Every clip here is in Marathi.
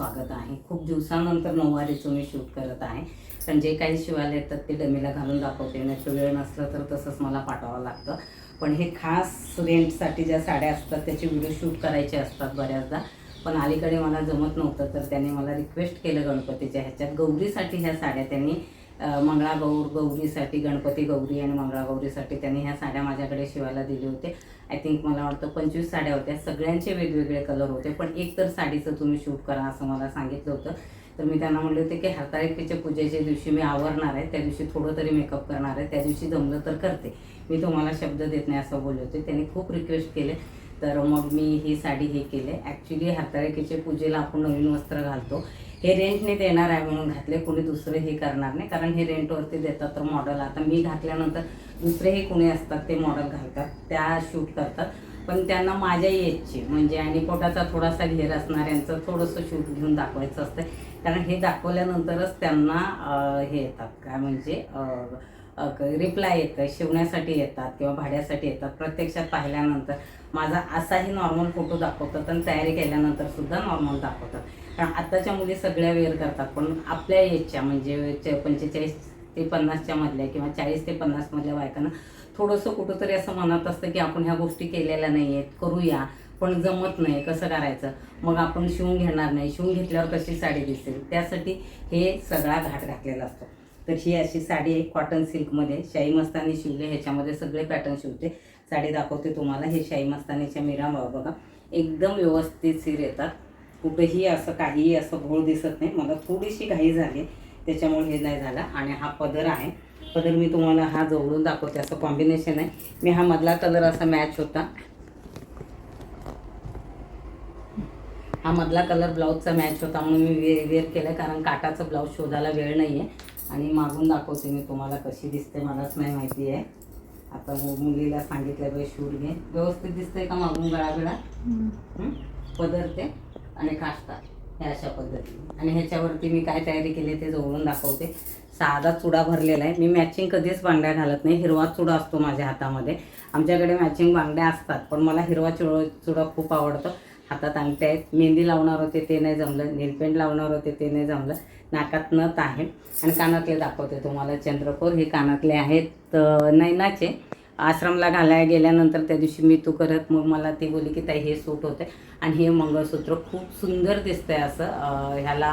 स्वागत आहे. खूप दिवसानंतर नऊवारीचं मी शूट करत आहे. कारण जे काही शिवायला येतात ते डमीला घालून दाखवते. नाही वेळ नसलं तर तसंच मला पाठवावं लागतं. पण हे खास रेंटसाठी ज्या साड्या असतात त्याचे व्हिडिओ शूट करायचे असतात बऱ्याचदा. पण अलीकडे मला जमत नव्हतं तर त्यांनी मला रिक्वेस्ट केलं गणपतीच्या ह्याच्यात. गौरीसाठी ह्या साड्या त्यांनी मंगळागौर गौरीसाठी गणपती गौरी आणि मंगळागौरीसाठी त्यांनी ह्या साड्या माझ्याकडे शिवायला दिले होते. आय थिंक मला वाटतं पंचवीस साड्या होत्या. सगळ्यांचे वेगवेगळे कलर होते पण एक तर साडीचं तुम्ही शूट करा असं मला सांगितलं होतं. तर मी त्यांना म्हणले होते की हरताळीच्या पूजेच्या दिवशी मी आवरणार आहे त्या दिवशी थोडं तरी मेकअप करणार आहे त्या दिवशी जमलं तर करते. मी तुम्हाला शब्द देत नाही असं बोलले होते. त्यांनी खूप रिक्वेस्ट केले. तर मग मी ही साडी हे केले. ॲक्च्युली हरताळकीच्या पूजेला आपण नवीन वस्त्र घालतो. हे रेंटने देणार आहे म्हणून घातले कोणी दुसरं हे करणार नाही. कारण हे रेंटवरती देतात तर मॉडेल आता मी घातल्यानंतर दुसरेही कोणी असतात ते मॉडेल घालतात त्या शूट करतात. पण त्यांना माझ्या एजची म्हणजे आणि पोटाचा थोडासा घेर असणाऱ्यांचं थोडंसं शूट घेऊन दाखवायचं असतं कारण हे दाखवल्यानंतरच त्यांना हे येतात. काय म्हणजे रिप्लाय येतं शिवण्यासाठी येतात किंवा भाड्यासाठी येतात. प्रत्यक्षात पाहिल्यानंतर माझा असाही नॉर्मल फोटो दाखवतात आणि तयारी केल्यानंतर सुद्धा नॉर्मल दाखवतात. कारण आत्ताच्या मुली सगळ्या वेअर करतात पण आपल्या एजच्या म्हणजे च- पंचेचाळीस ते पन्नासच्या मधल्या किंवा चाळीस ते पन्नासमधल्या बायकांना थोडंसं कुठंतरी असं मनात असतं की आपण ह्या गोष्टी केलेल्या नाही आहेत करूया पण जमत नाही कसं करायचं? मग आपण शिवून घेणार नाही शिवून घेतल्यावर कशी साडी दिसेल? त्यासाठी हे सगळा घाट घातलेला असतो. तर ही अशी साडी आहे कॉटन सिल्कमध्ये शाही मस्तानी शिवले ह्याच्यामध्ये सगळे पॅटर्न शिवते. साडी दाखवते तुम्हाला हे शाही मस्तानीच्या मिरा बघा. एकदम व्यवस्थित सीर येतात. कुठेही असं काहीही असं घोळ दिसत नाही. मला थोडीशी घाई झाली. त्याच्यामुळे हे नाही झालं. आणि हा पदर आहे. पदर मी तुम्हाला हा जवळून दाखवते. असं कॉम्बिनेशन आहे. मी हा मधला कलर असा मॅच होता. हा मधला कलर ब्लाऊजचा मॅच होता. म्हणून मी वे वेअर केलं कारण काटाचं ब्लाऊज शोधायला वेळ नाही आहे आणि मागून दाखवते मी तुम्हाला कशी दिसते. मलाच नाही माहिती आहे. आता मुलीला सांगितलं बाई शूट घे व्यवस्थित दिसतंय का मागून गळाबिळा? हं? पदरते आणि काष्टा ह्या अशा पद्धतीने. आणि ह्याच्यावरती मी काय तयारी केली ते जवळून दाखवते. साधा चुडा भरलेला आहे. मी मॅचिंग कधीच बांगड्या घालत नाही. हिरवा चुडा असतो माझ्या हातामध्ये. आमच्याकडे मॅचिंग बांगड्या असतात पण मला हिरवा चुड चुडा खूप आवडतो. हातात अंगठ्या आहेत. मेहंदी लावणार होते ते नाही जमलं. नेलपेंट लावणार होते ते नाही जमलं. नाकात नथ आहे. आणि कानातले दाखवते तुम्हाला चंद्रकोर. हे कानातले आहेत नैनाचे. आश्रमला घालायला गेल्यानंतर त्या दिवशी मी तू करत मग मला ती बोली की ताई हे सूट होतं आणि हे मंगळसूत्र खूप सुंदर दिसतंय असं. ह्याला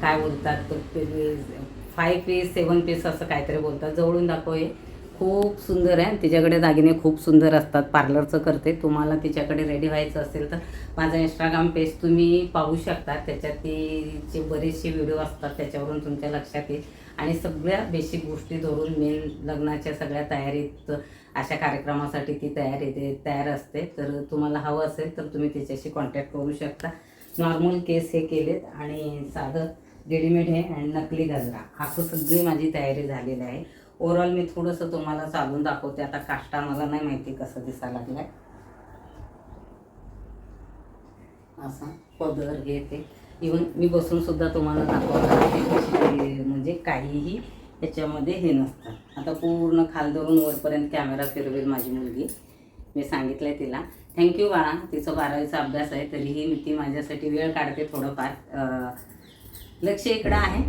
काय बोलतात फाय पीस सेवन पीस असं काहीतरी बोलतात. जवळून दाखव हे. खूप सुंदर आहे. तिच्याकडे दागिने खूप सुंदर असतात. पार्लरचं करते. तुम्हाला तिच्याकडे रेडी व्हायचं असेल तर माझा इंस्टाग्राम पेज तुम्ही पाहू शकता. त्याच्यात तिचे बरेचसे व्हिडिओ असतात त्याच्यावरून तुमच्या लक्षात येईल. आणि सगळ्या बेसिक गोष्टी धरून मेन लग्नाच्या सगळ्या तयारीत अशा कार्यक्रमासाठी ती तयारी ते तयार असते. तर तुम्हाला हवं असेल तर तुम्ही तिच्याशी कॉन्टॅक्ट करू शकता. नॉर्मल केस हे केलेत आणि साधं रेडीमेड हे आणि नकली गजरा. असं सगळी माझी तयारी झालेली आहे. ओव्हरऑल मी थोडंसं तुम्हाला चालून दाखवते. आता काष्टा मला नाही माहिती कसं दिसायला लागलाय. असा. पदर हे ते. इवन मी बसून सुद्धा तुम्हाला दाखवणार म्हणजे काहीही ह्याच्यामध्ये हे नसतं. आता पूर्ण खालदरून वरपर्यंत कॅमेरा फिरवेल माझी मुलगी. मी सांगितलं आहे तिला थँक्यू बाळा. तिचं बारावीचा अभ्यास आहे तरीही मी ती माझ्यासाठी वेळ काढते थोडंफार. लक्ष इकडं आहे.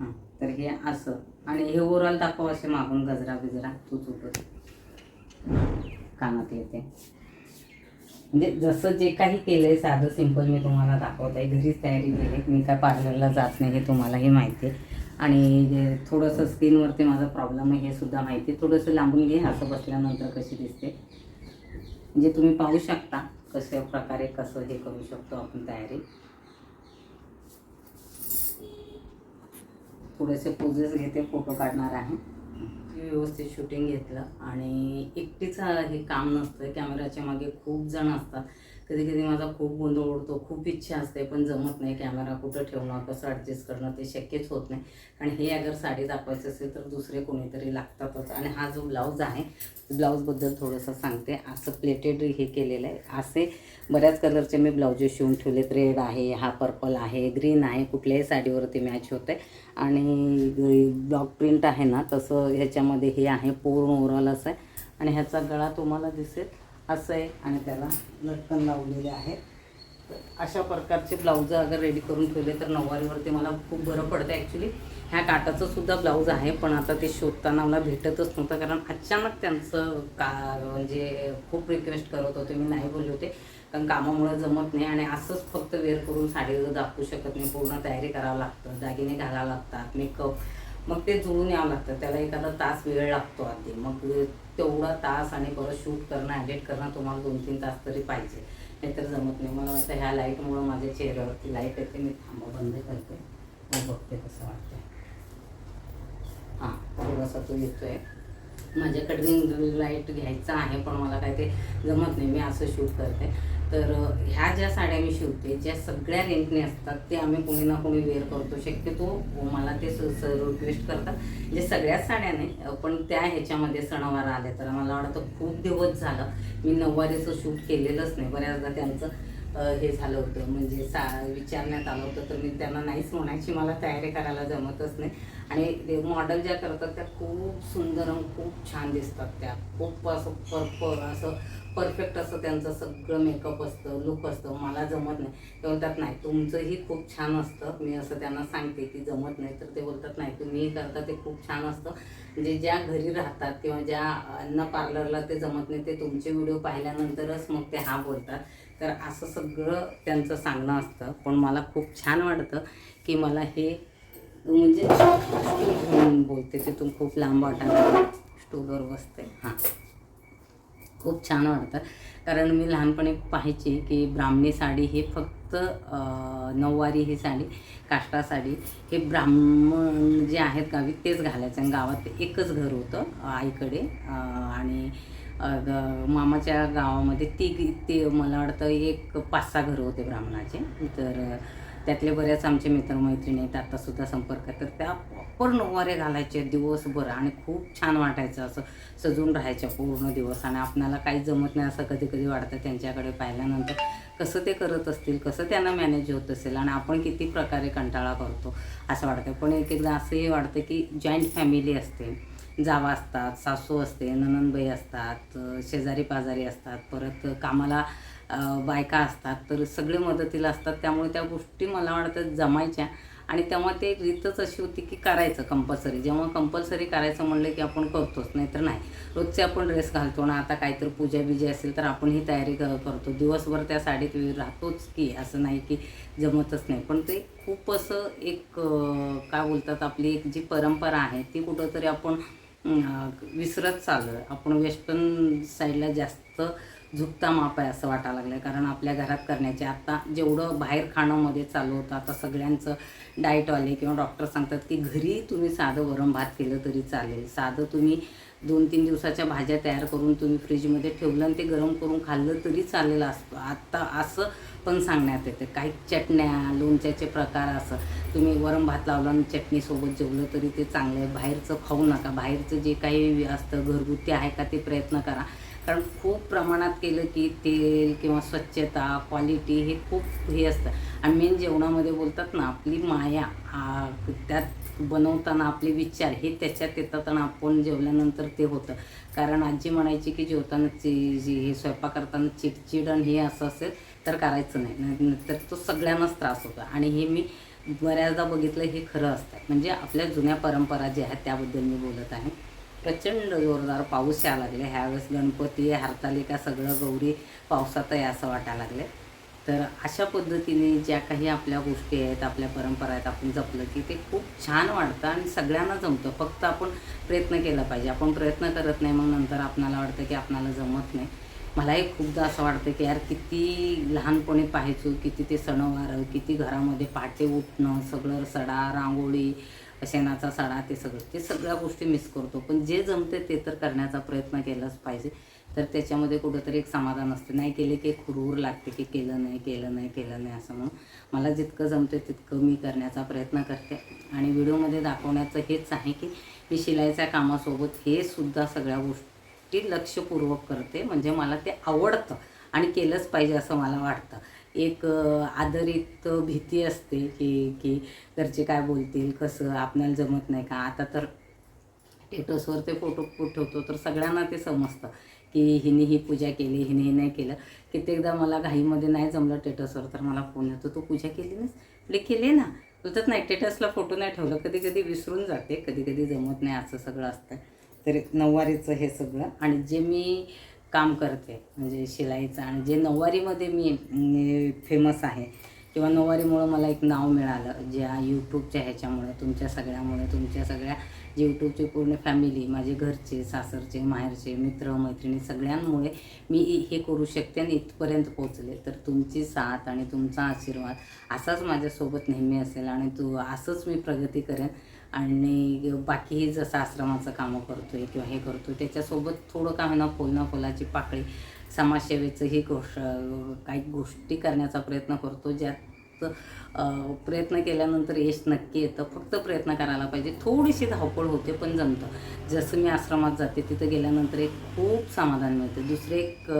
हां. तर हे असं. आणि हे ओराल दाखव असे मागून गजरा बिजरा तू चुकत कानात येते. म्हणजे जसं जे काही केलं आहे साधं सिंपल मी तुम्हाला दाखवत आहे घरीच तयारी केली. मी काय पार्लरला जात नाही हे तुम्हालाही माहिती आहे. आणि जे थोडंसं स्किनवरती माझा प्रॉब्लेम आहे हे सुद्धा माहिती आहे. थोडंसं लांबून घे असं बसल्यानंतर कशी दिसते. म्हणजे तुम्ही पाहू शकता कशा प्रकारे कसं हे करू शकतो आपण तयारी. थोडेसे पोजेस घेते फोटो काढणार आहे. व्यवस्थित शूटिंग घेतलं आणि एकटीच हे काम नसतं कॅमेराच्या मागे खूप जण असतात. कधी कधी माझा खूप गोंधळ उडतो खूप इच्छा असते पण जमत नाही कॅमेरा कुठं ठेवणं कसं ॲडजस्ट करणं ते शक्यच होत नाही. आणि हे अगर साडी दाखवायचं असेल तर दुसरे कोणीतरी लागतातच. आणि हा जो ब्लाऊज आहे ब्लाऊजबद्दल थोडंसं सांगते. असं प्लेटेड हे केलेलं आहे. असे बऱ्याच कलरचे मी ब्लाऊजेस शिवून ठेवलेत रेड आहे हा पर्पल आहे ग्रीन आहे कुठल्याही साडीवरती मॅच होते आणि ब्लॉक प्रिंट आहे ना तसं ह्याच्यामध्ये हे आहे पूर्ण ओव्हरऑल असं आहे. आणि ह्याचा गळा तुम्हाला दिसेल. असं आहे आणि त्याला लटकन लावलेले आहे तर अशा प्रकारचे ब्लाऊज अगर रेडी करून ठेवले तर नऊवारीवरती मला खूप बरं पडतं ॲक्च्युली ह्या काटाचं सुद्धा ब्लाऊज आहे पण आता ते शोधताना मला भेटतच नव्हतं कारण अचानक त्यांचं का म्हणजे खूप रिक्वेस्ट करत होते मी नाही बोलले होते. कारण कामामुळे जमत नाही आणि असंच फक्त वेअर करून साडी दाखवू शकत नाही पूर्ण तयारी करावं लागतं दागिने घालावं लागतात मेकअप मग ते जुळून यावं लागतं त्याला एखादा तास वेळ लागतो आधी. मग तेवढा तास आणि परत शूट करणं ॲडिट करणं तुम्हाला दोन तीन तास तरी पाहिजे. नाहीतर जमत नाही. मला वाटतं ह्या लाईटमुळं माझ्या चेहऱ्यावरती लाइट येते मी थांबा बंद करते. मग बघते कसं वाटतं हां थोडासा तो येतोय. माझ्याकडे लाइट घ्यायचा आहे पण मला काय ते जमत नाही. मी असं शूट करते. तर ह्या ज्या साड्या मी शिवते ज्या सगळ्या रेंटने असतात ते आम्ही कोणी ना कोणी वेअर करतो. शक्यतो मला ते रिक्वेस्ट करतात. जे सगळ्याच साड्या नाही पण त्या ह्याच्यामध्ये सणवार आले तर मला वाटतं खूप दिवस झालं मी नऊवारीचं शूट केलेलंच नाही. बऱ्याचदा त्यांचं हे झालं होतं. म्हणजे सा विचारण्यात आलं होतं तर मी त्यांना नाहीच म्हणायची मला तयारी करायला जमतच नाही. आणि ते मॉडेल ज्या करतात त्या खूप सुंदर आणि खूप छान दिसतात त्या. खूप असं परप असं परफेक्ट असं त्यांचं सगळं मेकअप असतं लुक असतं मला जमत नाही. ते बोलतात नाही तुमचंही खूप छान असतं. मी असं त्यांना सांगते की जमत नाही तर ते बोलतात नाही तुम्ही करता ते खूप छान असतं. म्हणजे ज्या घरी राहतात किंवा ज्या अन्न पार्लरला ते जमत नाही ते तुमचे व्हिडिओ पाहिल्यानंतरच मग ते हा बोलतात. तर असं सगळं त्यांचं सांगणं असतं. पण मला खूप छान वाटतं की मला हे म्हणजे बोलते तिथून खूप लांब वाटायला स्टूलवर बसते. हां. खूप छान वाटतं. कारण मी लहानपणी पाहायची की ब्राह्मणी साडी हे फक्त नऊवारी ही साडी काष्टा साडी हे ब्राह्मण जे आहेत गावी तेच घालायचं आणि गावात एकच घर होतं आईकडे. आणि मामाच्या गावामध्ये ती ते मला वाटतं एक पाच सहा घरं होते ब्राह्मणाचे. तर त्यातले बऱ्याच आमचे मित्रमैत्रिणी आहेत आत्तासुद्धा संपर्कात तर त्या प्रॉपर नऊवारे घालायचे दिवसभर आणि खूप छान वाटायचं असं सजून राहायच्या पूर्ण दिवस. आणि आपणाला काही जमत नाही असं कधी कधी वाटतं त्यांच्याकडे पाहिल्यानंतर कसं ते करत असतील कसं त्यांना मॅनेज होत असेल आणि आपण किती प्रकारे कंटाळा करतो असं वाटतं. पण एक एकदा असंही वाटतं की जॉईंट फॅमिली असते. जावा असतात सासू असते ननंदबाई असतात शेजारी पाजारी असतात परत कामाला बायका असतात तर सगळे मदतीला असतात. त्यामुळे त्या गोष्टी मला वाटतं जमायच्या. आणि तेव्हा ते रीतच अशी होती की करायचं कंपल्सरी जेव्हा कंपल्सरी करायचं म्हणलं की आपण करतोच नाहीतर नाही. रोजचे आपण ड्रेस घालतो ना आता काहीतरी पूजा बिजा असेल तर आपण ही तयारी क- करतो. दिवसभर त्या साडीत राहतोच की असं नाही की जमतच नाही. पण ते खूप असं एक काय बोलतात आपली एक जी परंपरा आहे ती कुठंतरी आपण विसरत चाललो आहे आपण वेस्टर्न साईडला जास्त झुकता माप आहे असं वाटायला लागलं आहे कारण आपल्या घरात करण्याचे आत्ता जेवढं बाहेर खाणंमध्ये चालू होतं आता सगळ्यांचं डाएटवाले किंवा डॉक्टर सांगतात की घरी तुम्ही साधं वरण भात केलं तरी चालेल. साधं तुम्ही दोन तीन दिवसाच्या भाज्या तयार करून तुम्ही फ्रीजमध्ये ठेवलं आणि ते गरम करून खाल्लं तरी चालेल असतं आत्ता असं पण सांगण्यात येते. काही चटण्या लोणच्याचे प्रकार असं. तुम्ही वरण भात लावलं आणि चटणीसोबत जेवलं तरी ते चांगलं आहे. बाहेरचं खाऊ नका. बाहेरचं जे काही असतं घरगुती आहे का ते प्रयत्न करा. कारण खूप प्रमाणात केलं की तेल किंवा स्वच्छता क्वालिटी हे खूप हे असतं. आणि मेन जेवणामध्ये बोलतात ना आपली माया आ, त्यात बनवताना आपले विचार हे त्याच्यात येतात आणि आपण जेवल्यानंतर ते होतं. कारण आजी म्हणायची की जेवताना ची जी हे स्वयंपाक करताना चिडचिड आणि हे असं असेल तर करायचं नाही. तर तो सगळ्यांनाच त्रास होतो. आणि हे मी बऱ्याचदा बघितलं हे खरं असतं. म्हणजे आपल्या जुन्या परंपरा ज्या आहेत त्याबद्दल मी बोलत आहे. प्रचंड जोरदार पाऊस यायला लागले. ह्यावेळेस गणपती हरतालिका सगळं गौरी पावसातही असं वाटायला लागले. तर अशा पद्धतीने ज्या काही आपल्या गोष्टी आहेत आपल्या परंपरा आहेत आपण जपलं की ते खूप छान वाटतं आणि सगळ्यांना जमतं. फक्त आपण प्रयत्न केला पाहिजे. आपण प्रयत्न करत नाही मग नंतर आपणाला वाटतं की आपणाला जमत नाही. मलाही खूपदा असं वाटतं की यार किती लहानपणी पाहायचो किती ते सणवार किती घरामध्ये पहाटे उठणं सगळं सडा रांगोळी शेणाचा सडा ते सगळं ते सगळ्या गोष्टी मिस करतो. पण जे जमते ते तर करण्याचा प्रयत्न केलाच पाहिजे. तर त्याच्यामध्ये कुठंतरी एक समाधान असते. नाही केले की खुरूर लागते की केलं नाही केलं नाही केलं नाही असं म्हणून. मला जितकं जमते तितकं मी करण्याचा प्रयत्न करते. आणि व्हिडिओमध्ये दाखवण्याचं हेच आहे की मी शिलाईच्या कामासोबत हे सुद्धा सगळ्या गोष्टी लक्षपूर्वक करते. म्हणजे मला ते आवडतं आणि केलंच पाहिजे असं मला वाटतं. एक आदरित भीती असते की की घरचे काय बोलतील कसं आपल्याला जमत नाही का? आता तर स्टेटसवर ते फोटो ठेवतो तर सगळ्यांना ते समजतं की हिने ही पूजा केली हिने हे नाही केलं. कित्येकदा मला घाईमध्ये नाही जमलं टेटसवर तर मला फोन येतो तू पूजा केली नाहीस? म्हणजे केली ना? तुझंच नाही टेटसला फोटो नाही ठेवलं. कधी कधी विसरून जाते कधी कधी जमत नाही असं सगळं असतं. तर नऊवारीचं हे सगळं. आणि जे मी काम करते. म्हणजे शिलाईचं. आणि जे नऊवारीमध्ये मी फेमस आहे किंवा नऊवारीमुळं मला एक नाव मिळालं ज्या यूट्यूबच्या ह्याच्यामुळे तुमच्या सगळ्यामुळे तुमच्या सगळ्या यूट्यूबची पूर्ण फॅमिली माझे घरचे सासरचे माहेरचे मित्र मैत्रिणी सगळ्यांमुळे मी हे करू शकते आणि इथपर्यंत पोचले तर तुमची साथ आणि तुमचा आशीर्वाद असाच माझ्यासोबत नेहमी असेल आणि तू असंच मी प्रगती करेन. आणि बाकीही जसं आश्रमाचं कामं करतो आहे किंवा हे करतो आहे त्याच्यासोबत थोडं का होईना फुल ना फुलाची पाकळी समाजसेवेचं ही गोष्ट काही गोष्टी करण्याचा प्रयत्न करतो ज्यात प्रयत्न केल्यानंतर यश नक्की येतं. फक्त प्रयत्न करायला पाहिजे. थोडीशी धावपळ होते पण जमतं. जसं मी आश्रमात जाते तिथं गेल्यानंतर एक खूप समाधान मिळतं. दुसरे एक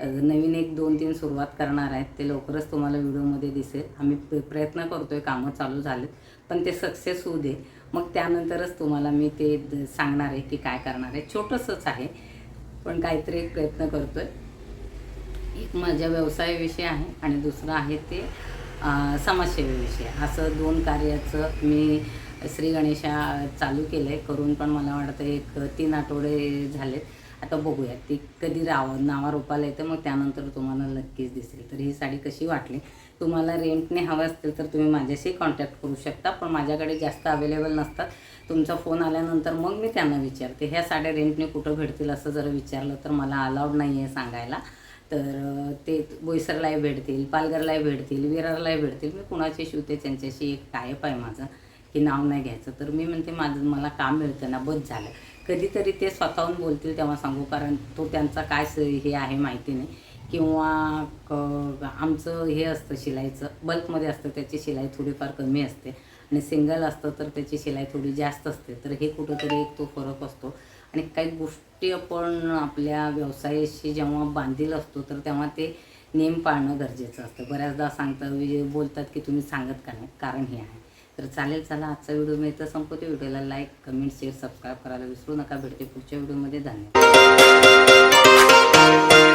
नवीन एक दोन तीन सुरुवात करणार आहेत ते लवकरच तुम्हाला व्हिडिओमध्ये दिसेल. आम्ही प्र- प्रयत्न आहे कामं चालू झालेत. पण ते सक्सेस होऊ दे. मग त्यानंतरच तुम्हाला मी ते द- सांगणार आहे की काय करणार आहे. छोटंसंच आहे पण काहीतरी एक प्रयत्न आहे एक माझ्या व्यवसायाविषयी आहे आणि दुसरं आहे ते समाजसेवेविषयी असं दोन कार्याचं मी श्री गणेशा चालू केलं आहे करून पण मला वाटतं एक तीन आठवडे झालेत. आता बघूया ती कधी राव नावारूपाला येतं मग त्यानंतर तुम्हाला नक्कीच दिसेल. तर ही साडी कशी वाटली? तुम्हाला रेंटने हवं असतील तर तुम्ही माझ्याशी कॉन्टॅक्ट करू शकता. पण माझ्याकडे जास्त अवेलेबल नसतात. तुमचा फोन आल्यानंतर मग मी त्यांना विचारते. ह्या साड्या रेंटने कुठं भेटतील असं जर विचारलं तर मला अलाउड नाही आहे सांगायला. तर ते बोईसरलाही भेटतील पालघरलाही भेटतील विरारलाही भेटतील. मी कुणाचे शिवते त्यांच्याशी एक टायप आहे माझं की नाव नाही घ्यायचं. तर मी म्हणते माझं मला काम मिळतं ना बस झालं. कधीतरी ते स्वतःहून बोलतील तेव्हा सांगू कारण तो त्यांचा काय स- हे आहे माहिती नाही. किंवा क- आमचं हे असतं शिलाईचं बल्कमध्ये असतं त्याची शिलाई थोडीफार कमी असते. आणि सिंगल असतं तर त्याची शिलाई थोडी जास्त असते. तर हे कुठंतरी एक तो फरक असतो. आणि काही गोष्टी आपण आपल्या व्यवसायाशी जेव्हा बांधील असतो तर तेव्हा ते नेम पाळणं गरजेचं असतं. बऱ्याचदा सांगतात म्हणजे बोलतात की तुम्ही सांगत का नाही? कारण हे आहे. तर चालेल चला आजचा व्हिडिओ मी तर संपवते. व्हिडिओला लाईक कमेंट शेअर सबस्क्राईब करायला विसरू नका. भेटते पुढच्या व्हिडिओमध्ये. धन्यवाद.